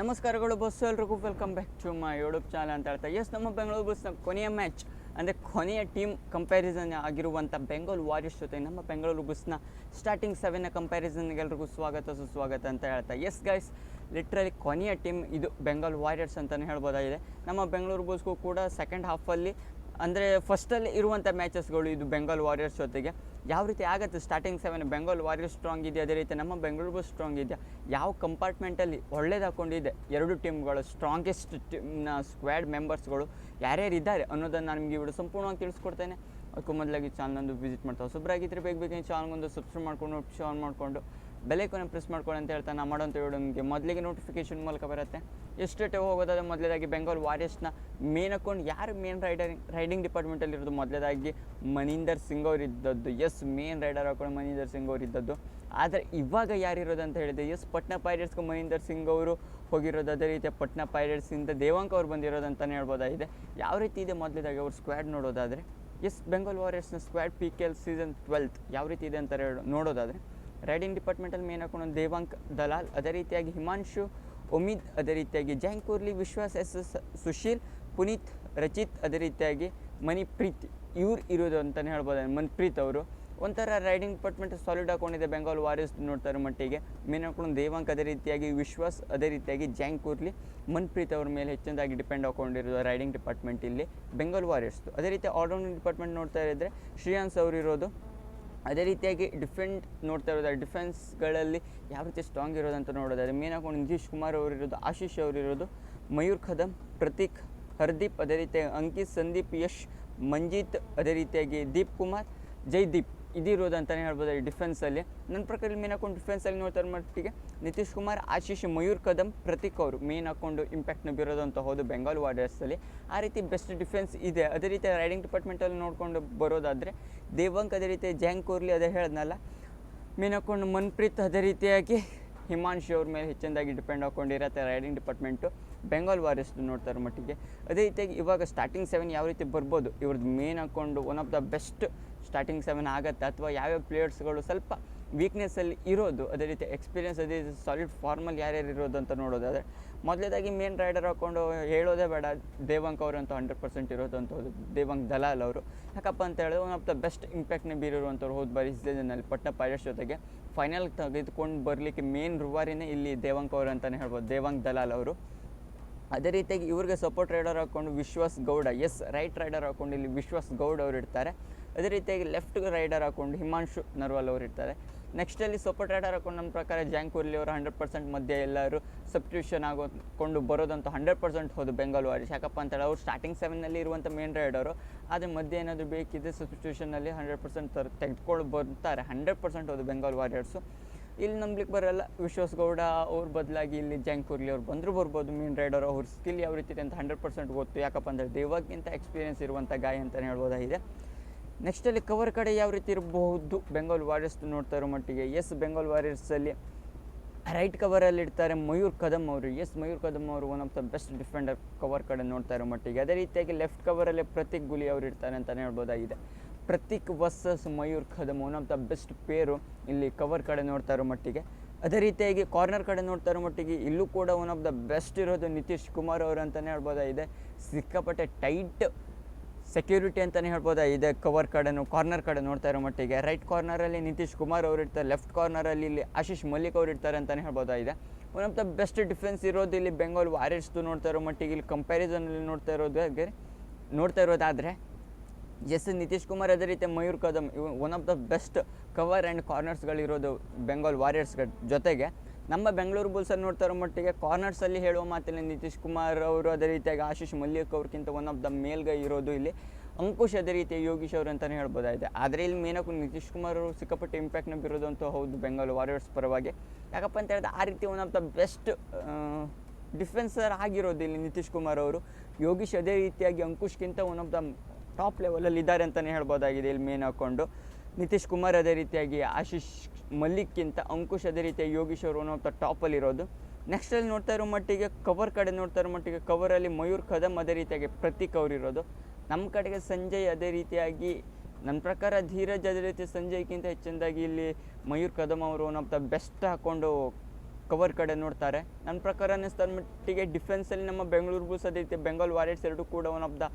ನಮಸ್ಕಾರಗಳು ಬಸ್ ಎಲ್ರಿಗೂ welcome back to my YouTube channel ಅಂತ ಹೇಳ್ತಾ. ಎಸ್ ನಮ್ಮ ಬೆಂಗಳೂರು ಬಸ್ನ ಕೊನೆಯ ಮ್ಯಾಚ್ ಅಂದರೆ ಕೊನೆಯ ಟೀಮ್ ಕಂಪ್ಯಾರಿಸನ್ ಆಗಿರುವಂಥ ಬೆಂಗಾಲ್ ವಾರಿಯರ್ಸ್ ಜೊತೆ ನಮ್ಮ ಬೆಂಗಳೂರು ಬಸ್ನ ಸ್ಟಾರ್ಟಿಂಗ್ ಸೆವೆನ್ನ ಕಂಪ್ಯಾರಿಸನ್ಗೆ ಎಲ್ರಿಗೂ ಸ್ವಾಗತ, ಸುಸ್ವಾಗತ ಅಂತ ಹೇಳ್ತಾ. ಎಸ್ ಗೈಸ್ ಲಿಟ್ರಲಿ ಕೊನೆಯ ಟೀಮ್ ಇದು ಬೆಂಗಾಲ್ ವಾರಿಯರ್ಸ್ ಅಂತಲೇ ಹೇಳ್ಬೋದಾಗಿದೆ. ನಮ್ಮ ಬೆಂಗಳೂರು ಬಸ್ಗೂ ಕೂಡ ಸೆಕೆಂಡ್ ಹಾಫಲ್ಲಿ ಅಂದರೆ ಫಸ್ಟಲ್ಲಿ ಇರುವಂಥ ಮ್ಯಾಚಸ್ಗಳು ಇದು ಬೆಂಗಾಲ್ ವಾರಿಯರ್ಸ್ ಜೊತೆಗೆ. ಯಾವ ರೀತಿ ಆಗುತ್ತೆ starting seven Bengal Warriors strong ಇದೆ ಅದೇ ರೀತಿ ನಮ್ಮ ಬೆಂಗಳೂರು ಸ್ಟ್ರಾಂಗ್ ಇದೆಯಾ? ಯಾವ ಕಂಪಾರ್ಟ್ಮೆಂಟಲ್ಲಿ ಒಳ್ಳೇದು ಹಾಕೊಂಡಿದೆ? ಎರಡು ಟೀಮ್ಗಳು ಸ್ಟ್ರಾಂಗೆಸ್ಟ್ ಟೀಮ್ನ ಸ್ಕ್ವಾಡ್ ಮೆಂಬರ್ಸ್ಗಳು ಯಾರ್ಯಾರು ಇದ್ದಾರೆ ಅನ್ನೋದನ್ನು ನಾನು ನಿಮಗೆ ಇವಳು ಸಂಪೂರ್ಣವಾಗಿ ತಿಳಿಸ್ಕೊಡ್ತೇನೆ. ಅದಕ್ಕೂ ಮೊದಲಾಗಿ ಚಾನಲ್ನೊಂದು ವಿಸಿಟ್ ಮಾಡ್ತಾವೆ ಸುಬ್ರಾಗಿದ್ರೆ ಬೇಗ ಬೇಗ ಚಾನಲ್ಗೊಂದು ಸಬ್ಸ್ಕ್ರೈಬ್ ಮಾಡ್ಕೊಂಡು ಆನ್ ಮಾಡಿಕೊಂಡು ಬೆಲೈಕನ್ನು ಪ್ರೆಸ್ ಮಾಡ್ಕೊಳ್ಳಿ ಅಂತ ಹೇಳ್ತಾ ನಾನು ಮಾಡೋಂಥ ವಿಡಿಯೋ ನಿಮಗೆ. ಮೊದಲಿಗೆ ನೋಟಿಫಿಕೇಷನ್ ಮೂಲಕ ಬರುತ್ತೆ. ಎಷ್ಟು ಎಷ್ಟೇ ಹೋಗೋದಾದ್ರೆ ಮೊದಲೇದಾಗಿ ಬೆಂಗಾಲ್ ವಾರಿಯರ್ಸ್ನ ಮೇನ್ ಅಕೌಂಟ್ ಯಾರು ಮೇನ್ ರೈಡರ್ ರೈಡಿಂಗ್ ಡಿಪಾರ್ಟ್ಮೆಂಟಲ್ಲಿ ಇರೋದು ಮೊದಲೇದಾಗಿ ಮನೀಂದರ್ ಸಿಂಗ್ ಅವ್ರು ಇದ್ದದ್ದು. ಎಸ್ ಮೇನ್ ರೈಡರ್ ಹಾಕೊಂಡು ಮನೀಂದರ್ ಸಿಂಗ್ ಅವ್ರು ಇದ್ದದ್ದು. ಆದರೆ ಇವಾಗ ಯಾರಿರೋದು ಅಂತ ಹೇಳಿದೆ ಎಸ್ ಪಟ್ನಾ ಪೈರೇಟ್ಸ್ಗೆ ಮನೀಂದರ್ ಸಿಂಗ್ ಅವರು ಹೋಗಿರೋದು ಅದೇ ರೀತಿ ಪಟ್ನಾ ಪೈರೇಟ್ಸಿಂದ ದೇವಾಂಕ್ ಅವ್ರು ಬಂದಿರೋದು ಅಂತಲೇ ಹೇಳ್ಬೋದಾಗಿದೆ. ಯಾವ ರೀತಿ ಇದೆ ಮೊದಲೇದಾಗಿ ಅವ್ರ ಸ್ಕ್ವಾಡ್ ನೋಡೋದಾದರೆ? Yes Bengal ವಾರಿಯರ್ಸ್ನ squad P K L season twelfth ಯಾವ ರೀತಿ ಇದೆ ಅಂತ ಹೇಳಿ ರೈಡಿಂಗ್ ಡಿಪಾರ್ಟ್ಮೆಂಟಲ್ಲಿ ಮೇನ್ ಹಾಕೊಂಡು ದೇವಾಂಕ್ ದಲಾಲ್, ಅದೇ ರೀತಿಯಾಗಿ ಹಿಮಾಂಶು ಉಮೀದ್, ಅದೇ ರೀತಿಯಾಗಿ ಜೈನ್ ಕೂರ್ಲಿ, ವಿಶ್ವಾಸ್ ಎಸ್ ಎಸ್ ಸುಶೀಲ್, ಪುನೀತ್, ರಚಿತ್, ಅದೇ ರೀತಿಯಾಗಿ ಮಣಿಪ್ರೀತ್ ಇವ್ರು ಇರೋದು ಅಂತಲೇ ಹೇಳ್ಬೋದು ಮನ್ಪ್ರೀತ್ ಅವರು. ಒಂಥರ ರೈಡಿಂಗ್ ಡಿಪಾರ್ಟ್ಮೆಂಟ್ ಸಾಲಿಡ್ ಹಾಕೊಂಡಿದೆ ಬೆಂಗಾಲ್ ವಾರಿಯರ್ಸ್ ನೋಡ್ತಾರೆ ಮಟ್ಟಿಗೆ. ಮೇನ್ ಹಾಕೊಂಡು ದೇವಾಂಕ್, ಅದೇ ರೀತಿಯಾಗಿ ವಿಶ್ವಾಸ್, ಅದೇ ರೀತಿಯಾಗಿ ಜಾಂಗ್ ಕೂರ್ಲಿ, ಮನ್ಪ್ರೀತ್ ಅವ್ರ ಮೇಲೆ ಹೆಚ್ಚಿನದಾಗಿ ಡಿಪೆಂಡ್ ಹಾಕೊಂಡಿರೋದು ರೈಡಿಂಗ್ ಡಿಪಾರ್ಟ್ಮೆಂಟ್ ಇಲ್ಲಿ ಬೆಂಗಾಲ್ ವಾರಿಯರ್ಸ್ದು ಅದೇ ರೀತಿ ಆಲ್ರೌಂಡಿಂಗ್ ಡಿಪಾರ್ಟ್ಮೆಂಟ್ ನೋಡ್ತಾ ಇದ್ದರೆ ಶ್ರೇಯಾನ್ಸ್ ಅವರು ಇರೋದು. ಅದೇ ರೀತಿಯಾಗಿ ಡಿಫೆಂಟ್ ನೋಡ್ತಾ ಇರೋದಾದ್ರೆ ಡಿಫೆನ್ಸ್ಗಳಲ್ಲಿ ಯಾವ ರೀತಿ ಸ್ಟ್ರಾಂಗ್ ಇರೋದಂತ ನೋಡೋದಾದ್ರೆ ಮೇನ್ ಹಾಕೊಂಡು ನಿತೀಶ್ ಕುಮಾರ್ ಅವರು ಇರೋದು ಆಶೀಶ್ ಅವರು ಇರೋದು ಮಯೂರ್ ಖದಮ್, ಪ್ರತೀಕ್, ಹರ್ದೀಪ್, ಅದೇ ರೀತಿಯಾಗಿ ಅಂಕಿತ್, ಸಂದೀಪ್, ಯಶ್, ಮಂಜಿತ್, ಅದೇ ರೀತಿಯಾಗಿ ದೀಪ್ ಕುಮಾರ್, ಜೈದೀಪ್. ಇದಿರೋದು ಅಂತಲೇ ಹೇಳ್ಬೋದು ಡಿಫೆನ್ಸಲ್ಲಿ ನನ್ನ ಪ್ರಕಾರ ಮೇನ್ ಹಾಕೊಂಡು ಡಿಫೆನ್ಸಲ್ಲಿ ನೋಡ್ತಾರೆ ಮಟ್ಟಿಗೆ ನಿತೀಶ್ ಕುಮಾರ್, ಆಶೀಶ್, ಮಯೂರ್ ಕದಮ್ ಪ್ರತೀಕ್ ಅವರು ಮೇನ್ ಹಾಕೊಂಡು ಇಂಪ್ಯಾಕ್ಟ್ನ ಬೀರೋದು ಅಂತ ಹೌದು ಬೆಂಗಾಲ್ ವಾರಿಯರ್ಸಲ್ಲಿ ಆ ರೀತಿ ಬೆಸ್ಟ್ ಡಿಫೆನ್ಸ್ ಇದೆ. ಅದೇ ರೀತಿ ರೈಡಿಂಗ್ ಡಿಪಾರ್ಟ್ಮೆಂಟಲ್ಲಿ ನೋಡಿಕೊಂಡು ಬರೋದಾದರೆ ದೇವಂಕ್ ಅದೇ ರೀತಿ ಜ್ಯಾಂಕ್ ಕೋರ್ಲಿ ಅದೇ ಹೇಳ್ದನಲ್ಲ. ಮೇನ್ ಹಾಕೊಂಡು ಮನ್ಪ್ರೀತ್ ಅದೇ ರೀತಿಯಾಗಿ ಹಿಮಾಂಶು ಅವ್ರ ಮೇಲೆ ಹೆಚ್ಚಿನದಾಗಿ ಡಿಪೆಂಡ್ ಹಾಕೊಂಡಿರತ್ತೆ ರೈಡಿಂಗ್ ಡಿಪಾರ್ಟ್ಮೆಂಟು ಬೆಂಗಾಲ್ ವಾರಿಯರ್ಸ್ ನೋಡ್ತಾರೆ ಮಟ್ಟಿಗೆ. ಅದೇ ರೀತಿಯಾಗಿ ಇವಾಗ ಸ್ಟಾರ್ಟಿಂಗ್ ಸೆವೆನ್ ಯಾವ ರೀತಿ ಬರ್ಬೋದು ಇವ್ರದ್ದು ಮೇನ್ ಹಾಕ್ಕೊಂಡು one of the best starting seven ಆಗುತ್ತೆ? ಅಥವಾ ಯಾವ್ಯಾವ ಪ್ಲೇಯರ್ಸ್ಗಳು ಸ್ವಲ್ಪ ವೀಕ್ನೆಸ್ಸಲ್ಲಿ ಇರೋದು? ಅದೇ ರೀತಿ ಎಕ್ಸ್ಪೀರಿಯನ್ಸ್ ಅದೇ ರೀತಿ ಸಾಲಿಡ್ ಫಾರ್ಮಲ್ಲಿ ಯಾರ್ಯಾರು ಇರೋದು ಅಂತ ನೋಡೋದಾದರೆ ಮೊದಲೇದಾಗಿ ಮೇನ್ ರೈಡರ್ ಹಾಕ್ಕೊಂಡು ಹೇಳೋದೇ ಬೇಡ. ದೇವಂಕ್ ಅವರು ಅಂತ ಹಂಡ್ರೆಡ್ ಪರ್ಸೆಂಟ್ ಇರೋದು ಅಂತ ದೇವಂಕ್ ದಲಾಲ್ ಅವರು. ಯಾಕಪ್ಪ ಅಂತ ಹೇಳಿದ್ರೆ ಒನ್ ಆಫ್ ದ ಬೆಸ್ಟ್ ಇಂಪ್ಯಾಕ್ಟ್ನ ಬೀರಿರುವಂಥವ್ರು ಹೋದ ಬಾರಿ ಸೀಸನಲ್ಲಿ ಪಟ್ನಾ ಪೈರಟ್ಸ್ ಜೊತೆಗೆ ಫೈನಲ್ ತೆಗೆದುಕೊಂಡು ಬರಲಿಕ್ಕೆ ಮೇನ್ ರುವಾರಿನೇ ಇಲ್ಲಿ ದೇವಂಕ್ ಅವರು ಅಂತಲೇ ಹೇಳ್ಬೋದು. ದೇವಂಕ್ ದಲಾಲ್ ಅವರು. ಅದೇ ರೀತಿಯಾಗಿ ಇವ್ರಿಗೆ ಸಪೋರ್ಟ್ ರೈಡರ್ ಹಾಕ್ಕೊಂಡು Vishwas Gowda. Yes right raider ಹಾಕ್ಕೊಂಡು ಇಲ್ಲಿ ವಿಶ್ವಾಸ್ ಗೌಡ್ ಅವರು ಇರ್ತಾರೆ. ಅದೇ ರೀತಿಯಾಗಿ ಲೆಫ್ಟ್ ರೈಡರ್ ಹಾಕೊಂಡು ಹಿಮಾಂಶು ನರ್ವಾಲ್ ಅವರು ಇರ್ತಾರೆ. ನೆಕ್ಸ್ಟಲ್ಲಿ ಸಪೋರ್ಟ್ ರೈಡರ್ ಹಾಕೊಂಡು ನಮ್ಮ ಪ್ರಕಾರ ಜಾಂಗ್ ಕೊಹ್ಲಿ ಅವರು ಹಂಡ್ರೆಡ್ ಪರ್ಸೆಂಟ್ ಮಧ್ಯೆ ಎಲ್ಲರೂ ಸಬ್ಸ್ಟಿಟ್ಯೂಷನ್ ಆಗೋಕೊಂಡು ಬರೋದಂತ ಹಂಡ್ರೆಡ್ ಪರ್ಸೆಂಟ್ ಹೋದು ಬೆಂಗಾಲ್ ವಾರಿಸ್ ಯಾಕಪ್ಪ ಅಂತೇಳಿ ಅವ್ರು ಸ್ಟಾರ್ಟಿಂಗ್ ಸೆವೆನ್ನಲ್ಲಿ ಇರುವಂಥ ಮೇನ್ ರೈಡರು ಆದರೆ ಮಧ್ಯೆ ಏನಾದರೂ ಬೇಕಿದ್ದರೆ ಸಬ್ಸ್ಟಿಟ್ಯೂಷನಲ್ಲಿ ಹಂಡ್ರೆಡ್ ಪರ್ಸೆಂಟ್ ತರ್ ತೆಗೆದುಕೊಂಡು ಬರ್ತಾರೆ. ಹಂಡ್ರೆಡ್ ಪರ್ಸೆಂಟ್ ಹೋದು ಬೆಂಗಾಲ್ ವಾರಿಯರ್ಸು ಇಲ್ಲಿ ನಂಬಲಿಕ್ಕೆ ಬರೋಲ್ಲ. ವಿಶ್ವಾಸ್ ಗೌಡ ಅವ್ರ ಬದಲಾಗಿ ಇಲ್ಲಿ ಜಾಂಗ್ ಕೊಹ್ಲಿ ಅವ್ರು ಬಂದರೂ ಬರ್ಬೋದು ಮೀನ್ ರೈಡರ್ ಅವ್ರ ಸ್ಕಿಲ್ ಯಾವ ರೀತಿ ಇದೆ ಅಂತ ಹಂಡ್ರೆಡ್ ಪರ್ಸೆಂಟ್ ಗೊತ್ತು. ಯಾಕಪ್ಪ ಅಂದರೆ ದೇವಾಗ್ಗಿಂತ ಎಕ್ಸ್ಪೀರಿಯನ್ಸ್ ಇರುವಂಥ ಗಾಯ ಅಂತಲೇ ಹೇಳ್ಬೋದಾಗಿದೆ. ನೆಕ್ಸ್ಟಲ್ಲಿ ಕವರ್ ಕಡೆ ಯಾವ ರೀತಿ ಇರಬಹುದು? ಬೆಂಗಾಲ್ ವಾರಿಯರ್ಸ್ ನೋಡ್ತಾ ಇರೋ ಮಟ್ಟಿಗೆ. ಎಸ್ ಬೆಂಗಾಲ್ ವಾರಿಯರ್ಸಲ್ಲಿ ರೈಟ್ ಕವರಲ್ಲಿ ಇಡ್ತಾರೆ ಮಯೂರ್ ಕದಮ್ ಅವರು. ಎಸ್ ಮಯೂರ್ ಕದಮ್ ಅವರು one of the best defender cover ಕಡೆ ನೋಡ್ತಾ ಇರೋ ಮಟ್ಟಿಗೆ. ಅದೇ ರೀತಿಯಾಗಿ ಲೆಫ್ಟ್ ಕವರಲ್ಲಿ ಪ್ರತೀಕ್ ಗುಲಿ ಅವರು ಇರ್ತಾರೆ ಅಂತಲೇ ಹೇಳ್ಬೋದಾಗಿದೆ. Prateek versus Mayur Kadam one of the best pair ಇಲ್ಲಿ ಕವರ್ ಕಡೆ ನೋಡ್ತಾ ಇರೋ ಮಟ್ಟಿಗೆ. ಅದೇ ರೀತಿಯಾಗಿ ಕಾರ್ನರ್ ಕಡೆ ನೋಡ್ತಾ ಇರೋ ಮಟ್ಟಿಗೆ ಇಲ್ಲೂ ಕೂಡ ಒನ್ ಆಫ್ ದ ಬೆಸ್ಟ್ ಇರೋದು ನಿತೀಶ್ ಕುಮಾರ್ ಅವರು ಅಂತಲೇ ಹೇಳ್ಬೋದಾಗಿದೆ. ಸಿಕ್ಕಾಪಟ್ಟೆ ಟೈಟ್ ಸೆಕ್ಯೂರಿಟಿ ಅಂತಲೇ ಹೇಳ್ಬೋದಾಗಿದೆ ಕವರ್ ಕಡೆನೂ ಕಾರ್ನರ್ ಕಡೆ ನೋಡ್ತಾ ಇರೋ ಮಟ್ಟಿಗೆ. ರೈಟ್ ಕಾರ್ನರಲ್ಲಿ ನಿತೀಶ್ ಕುಮಾರ್ ಅವರು ಇರ್ತಾರೆ ಲೆಫ್ಟ್ ಕಾರ್ನರಲ್ಲಿ ಇಲ್ಲಿ ಆಶೀಶ್ ಮಲ್ಲಿಕ್ ಅವರು ಇರ್ತಾರೆ ಅಂತಲೇ ಹೇಳ್ಬೋದಾಗಿದೆ one of the best defence ಇರೋದು ಇಲ್ಲಿ ಬೆಂಗಾಲ್ ವಾರಿಯರ್ಸ್ದು ನೋಡ್ತಾ ಇರೋ ಮಟ್ಟಿಗೆ, ಇಲ್ಲಿ ಕಂಪ್ಯಾರಿಸನಲ್ಲಿ ನೋಡ್ತಾ ಇರೋದಾಗೆ ನೋಡ್ತಾ ಇರೋದಾದರೆ, ಎಸ್ ನಿತೀಶ್ ಕುಮಾರ್ ಅದೇ ರೀತಿ Mayur Kadam one of the best cover and ಕಾರ್ನರ್ಸ್ಗಳಿರೋದು Bengal ವಾರಿಯರ್ಸ್ಗಳ ಜೊತೆಗೆ. ನಮ್ಮ ಬೆಂಗಳೂರು ಬುಲ್ಸನ್ನು ನೋಡ್ತಾ ಇರೋ ಮಟ್ಟಿಗೆ ಕಾರ್ನರ್ಸಲ್ಲಿ ಹೇಳುವ ಮಾತಿಲ್ಲ ನಿತೀಶ್ ಕುಮಾರ್ ಅವರು ಅದೇ ರೀತಿಯಾಗಿ ಆಶೀಶ್ ಮಲ್ಲಿಕ್ ಅವ್ರಿಗಿಂತ ಒನ್ ಆಫ್ ದ ಮೇಲ್ಗೈ ಇರೋದು ಇಲ್ಲಿ. ಅಂಕುಶ್ ಅದೇ ರೀತಿ ಯೋಗೀಶ್ ಅವರು ಅಂತಲೇ ಹೇಳ್ಬೋದಾಗಿದೆ. ಆದರೆ ಇಲ್ಲಿ ಮೇನಕ್ಕೂ ನಿತೀಶ್ ಕುಮಾರ್ ಅವರು ಸಿಕ್ಕಾಪಟ್ಟೆ ಇಂಪ್ಯಾಕ್ಟ್ನ ಬೀರೋದು ಅಂತ ಹೌದು ಬೆಂಗಾಲ್ ವಾರಿಯರ್ಸ್ ಪರವಾಗಿ. ಯಾಕಪ್ಪ ಅಂತ ಹೇಳಿದ್ರೆ ಆ ರೀತಿ one of the best defender ಆಗಿರೋದು ಇಲ್ಲಿ ನಿತೀಶ್ ಕುಮಾರ್ ಅವರು. ಯೋಗೀಶ್ ಅದೇ ರೀತಿಯಾಗಿ ಅಂಕುಶ್ಗಿಂತ ಒನ್ ಆಫ್ ದ ಟಾಪ್ ಲೆವೆಲಲ್ಲಿ ಇದ್ದಾರೆ ಅಂತಲೇ ಹೇಳ್ಬೋದಾಗಿದೆ ಇಲ್ಲಿ ಮೇನ್ ಹಾಕ್ಕೊಂಡು ನಿತೀಶ್ ಕುಮಾರ್ ಅದೇ ರೀತಿಯಾಗಿ ಆಶೀಶ್ ಮಲ್ಲಿಕ್ಕಿಂತ ಅಂಕುಶ್ ಅದೇ ರೀತಿಯಾಗಿ ಯೋಗೀಶ್ ಅವರು ಒನ್ ಆಫ್ ದ ಟಾಪಲ್ಲಿರೋದು ನೆಕ್ಸ್ಟಲ್ಲಿ ನೋಡ್ತಾ ಇರೋ ಮಟ್ಟಿಗೆ ಕವರ್ ಕಡೆ ನೋಡ್ತಾ ಇರೋ ಮಟ್ಟಿಗೆ ಕವರಲ್ಲಿ ಮಯೂರ್ ಕದಮ್ ಅದೇ ರೀತಿಯಾಗಿ ಪ್ರತೀಕ್ ಅವ್ರು ಇರೋದು. ನಮ್ಮ ಕಡೆಗೆ ಸಂಜಯ್ ಅದೇ ರೀತಿಯಾಗಿ ನನ್ನ ಪ್ರಕಾರ ಧೀರಜ್ ಅದೇ ರೀತಿ ಸಂಜಯ್ಗಿಂತ ಹೆಚ್ಚಿನದಾಗಿ ಇಲ್ಲಿ ಮಯೂರ್ ಕದಮ್ ಅವರು ಒನ್ ಆಫ್ ದ ಬೆಸ್ಟ್ ಹಾಕ್ಕೊಂಡು ಕವರ್ ಕಡೆ ನೋಡ್ತಾರೆ. ನನ್ನ ಪ್ರಕಾರ ಅನ್ನಿಸ್ತಾ ಮಟ್ಟಿಗೆ ಡಿಫೆನ್ಸಲ್ಲಿ ನಮ್ಮ ಬೆಂಗಳೂರು ಬುಲ್ಸ್ ಅದೇ ರೀತಿ ಬೆಂಗಾಲ್ ವಾರಿಯರ್ಸ್ ಎರಡು ಕೂಡ ಒನ್ ಆಫ್ ದ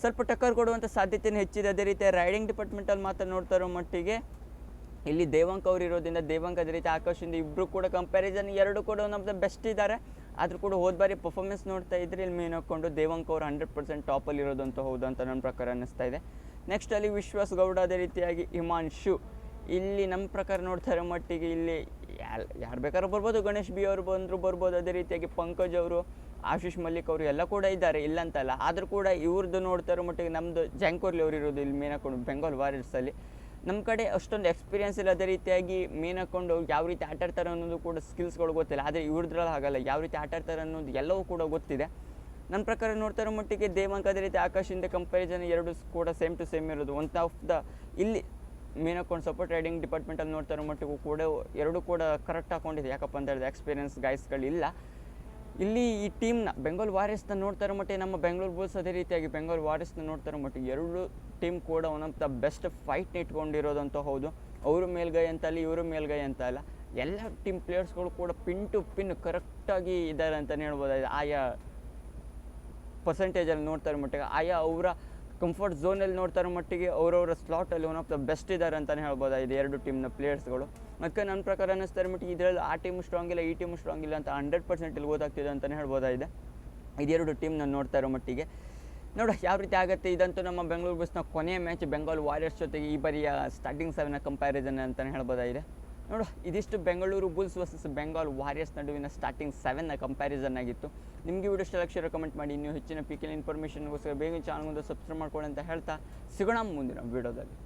ಸ್ವಲ್ಪ ಟಕ್ಕರ್ ಕೊಡುವಂಥ ಸಾಧ್ಯತೆಯೂ ಹೆಚ್ಚಿದೆ. ಅದೇ ರೀತಿ ರೈಡಿಂಗ್ ಡಿಪಾರ್ಟ್ಮೆಂಟಲ್ಲಿ ಮಾತ್ರ ನೋಡ್ತಾ ಮಟ್ಟಿಗೆ ಇಲ್ಲಿ ದೇವಾಂಕ್ ಅವ್ರು ಇರೋದ್ರಿಂದ, ದೇವಾಂಕ್ ಅದೇ ರೀತಿ ಆಕಾಶಿಂದ ಇಬ್ಬರು ಕೂಡ ಕಂಪ್ಯಾರಿಸನ್ ಎರಡು ಕೂಡ ಒನ್ ಬೆಸ್ಟ್ ಇದ್ದಾರೆ ಆದರೂ ಕೂಡ ಹೋದ ಬಾರಿ ಪರ್ಫಾರ್ಮೆನ್ಸ್ ನೋಡ್ತಾ ಇದ್ರೆ ಇಲ್ಲಿ ಮೇನ್ ಹಾಕ್ಕೊಂಡು ದೇವಾಂಕ್ ಅವರು ಹಂಡ್ರೆಡ್ ಪರ್ಸೆಂಟ್ ಟಾಪಲ್ಲಿ ಇರೋದು ಅಂತ ಹೌದು ಅಂತ ನನ್ನ ಪ್ರಕಾರ ಅನ್ನಿಸ್ತಾ ಇದೆ. ನೆಕ್ಸ್ಟ್ ಅಲ್ಲಿ ವಿಶ್ವಾಸ್ ಗೌಡ ಅದೇ ರೀತಿಯಾಗಿ ಹಿಮಾಂಶು. ಇಲ್ಲಿ ನಮ್ಮ ಪ್ರಕಾರ ನೋಡ್ತಾ ಮಟ್ಟಿಗೆ ಇಲ್ಲಿ ಯಾರು ಬೇಕಾದ್ರೂ ಬರ್ಬೋದು. ಗಣೇಶ್ ಬಿ ಅವರು ಬಂದರು ಬರ್ಬೋದು. ಅದೇ ರೀತಿಯಾಗಿ ಪಂಕಜ್ ಅವರು ಆಶೀಶ್ ಮಲ್ಲಿಕ್ ಅವರು ಎಲ್ಲ ಕೂಡ ಇದ್ದಾರೆ ಇಲ್ಲ ಅಂತಲ್ಲ ಆದರೂ ಕೂಡ ಇವ್ರದ್ದು ನೋಡ್ತಾ ಮಟ್ಟಿಗೆ ನಮ್ಮದು ಜಾಂಕೋರ್ಲಿ ಅವರು ಇರೋದು ಇಲ್ಲಿ ಮೇನ್ ಹಾಕೊಂಡು ಬೆಂಗಾಲ್ ವಾರಿಯರ್ಸಲ್ಲಿ ನಮ್ಮ ಕಡೆ ಅಷ್ಟೊಂದು ಎಕ್ಸ್ಪೀರಿಯನ್ಸ್ ಇಲ್ಲ ಅದೇ ರೀತಿಯಾಗಿ ಮೇನ್ ಹಾಕೊಂಡು ಯಾವ ರೀತಿ ಆಟ ಆಡ್ತಾರೆ ಅನ್ನೋದು ಕೂಡ ಸ್ಕಿಲ್ಸ್ಗಳು ಗೊತ್ತಿಲ್ಲ. ಆದರೆ ಇವ್ರದ್ರಲ್ಲಿ ಹಾಗಲ್ಲ, ಯಾವ ರೀತಿ ಆಟ ಆಡ್ತಾರೆ ಅನ್ನೋದು ಎಲ್ಲವೂ ಕೂಡ ಗೊತ್ತಿದೆ. ನನ್ನ ಪ್ರಕಾರ ನೋಡ್ತಾರೋ ಮಟ್ಟಿಗೆ ದೇವಂಕ್ ಅದೇ ರೀತಿ ಆಕಾಶಿಂದ ಕಂಪ್ಯಾರಿಸನ್ ಎರಡು ಕೂಡ ಸೇಮ್ ಟು ಸೇಮ್ ಇರೋದು. ಒನ್ ಆಫ್ ದ ಇಲ್ಲಿ ಮೇನ್ ಹಾಕೊಂಡು ಸಪೋರ್ಟ್ ರೈಡಿಂಗ್ ಡಿಪಾರ್ಟ್ಮೆಂಟಲ್ಲಿ ನೋಡ್ತಾ ಇರೋ ಮಟ್ಟಿಗೂ ಕೂಡ ಎರಡೂ ಕೂಡ ಕರೆಕ್ಟ್ ಹಾಕೊಂಡಿದೆ. ಯಾಕಪ್ಪ ಅಂತ ಹೇಳಿದ್ರೆ ಎಕ್ಸ್ಪೀರಿಯನ್ಸ್ ಗಾಯ್ಸ್ಗಳಿಲ್ಲ ಇಲ್ಲಿ ಈ ಟೀಮ್ನ ಬೆಂಗಾಲ್ ವಾರಿಯರ್ಸ್ನ ನೋಡ್ತಾರೆ ಮಟ್ಟಿಗೆ ನಮ್ಮ ಬೆಂಗಳೂರು ಬುಲ್ಸ್ ಅದೇ ರೀತಿಯಾಗಿ ಬೆಂಗಾಲ್ ವಾರಿಯರ್ಸ್ನ ನೋಡ್ತಾರೆ ಇರೋ ಮಟ್ಟಿಗೆ ಎರಡು ಟೀಮ್ ಕೂಡ ಆಫ್ ದ ಬೆಸ್ಟ್ ಫೈಟ್ ಇಟ್ಕೊಂಡಿರೋದಂತ ಹೌದು. ಅವರು ಮೇಲ್ಗೈ ಅಂತ ಅಲ್ಲಿ, ಇವರು ಮೇಲ್ಗೈ ಅಂತ ಅಲ್ಲ. ಎಲ್ಲ ಟೀಮ್ ಪ್ಲೇಯರ್ಸ್ಗಳು ಕೂಡ ಪಿನ್ ಟು ಪಿನ್ ಕರೆಕ್ಟಾಗಿ ಇದ್ದಾರೆ ಅಂತಲೇ ಹೇಳ್ಬೋದು ಆಯಾ ಪರ್ಸೆಂಟೇಜಲ್ಲಿ ನೋಡ್ತಾರೆ ಮಟ್ಟಿಗೆ ಆಯಾ ಅವರ ಕಂಫರ್ಟ್ ಝೋನಲ್ಲಿ ನೋಡ್ತಾ ಮಟ್ಟಿಗೆ ಅವರವರ ಸ್ಲಾಟಲ್ಲಿ ಒನ್ ಆಫ್ ದ ಬೆಸ್ಟ್ ಇದ್ದಾರೆ ಅಂತಲೇ ಹೇಳ್ಬೋದಾಗಿದೆ ಎರಡು ಟೀಮ್ನ ಪ್ಲೇಯರ್ಸ್ಗಳು ಮತ್ತು ನನ್ನ ಪ್ರಕಾರ ಅನ್ನಿಸ್ತಾ ಮಟ್ಟಿಗೆ ಇದರಲ್ಲಿ ಆ ಟೀಮ್ ಸ್ಟ್ರಾಂಗ್ ಇಲ್ಲ, ಈ ಟೀಮ್ ಸ್ಟ್ರಾಂಗ್ ಇಲ್ಲ ಅಂತ ಹಂಡ್ರೆಡ್ ಪರ್ಸೆಂಟ್ ಇಲ್ಲಿ ಗೊತ್ತಾಗ್ತಿದೆ ಅಂತಲೇ ಹೇಳ್ಬೋದಾಗಿದೆ ಇದೆರಡು ಟೀಮ್ನ ನೋಡ್ತಾ ಇರೋ ಮಟ್ಟಿಗೆ. ನೋಡ, ಯಾವ ರೀತಿ ಆಗುತ್ತೆ? ಇದಂತೂ ನಮ್ಮ ಬೆಂಗಳೂರು ಬಸ್ನ ಕೊನೆಯ ಮ್ಯಾಚ್ ಬೆಂಗಾಲ್ ವಾರಿಯರ್ಸ್ ಜೊತೆಗೆ ಈ ಬಾರಿಯ ಸ್ಟಾರ್ಟಿಂಗ್ ಸೆವೆನ ಕಂಪ್ಯಾರಿಸನ್ ಅಂತಲೇ ಹೇಳ್ಬೋದಾಗಿದೆ ನೋಡು, ಇದಿಷ್ಟು Bengaluru bulls versus Bengal warriors ನಡುವಿನ ಸ್ಟಾರ್ಟಿಂಗ್ ಸೆವೆನ್ನ ಕಂಪ್ಯಾರಿಸನ್ ಆಗಿತ್ತು. ನಿಮಗೆ ವಿಡಿಯೋ ಇಷ್ಟ ಲಕ್ಷ ರೆಕಮೆಂಡ್ ಮಾಡಿ. ನೀವು ಹೆಚ್ಚಿನ ಪಿಕಿಲ್ ಇನ್ಫಾರ್ಮೇಷನ್ಗೋಸ್ಕರ ಬೇಗ ಚಾನಲ್ ಮುಂದೆ ಸಬ್ಸ್ಕ್ರೈಬ್ ಮಾಡ್ಕೊಳ್ಳಿ ಅಂತ ಹೇಳ್ತಾ ಸಿಗೋಣ ಮುಂದಿನ ವಿಡಿಯೋದಲ್ಲಿ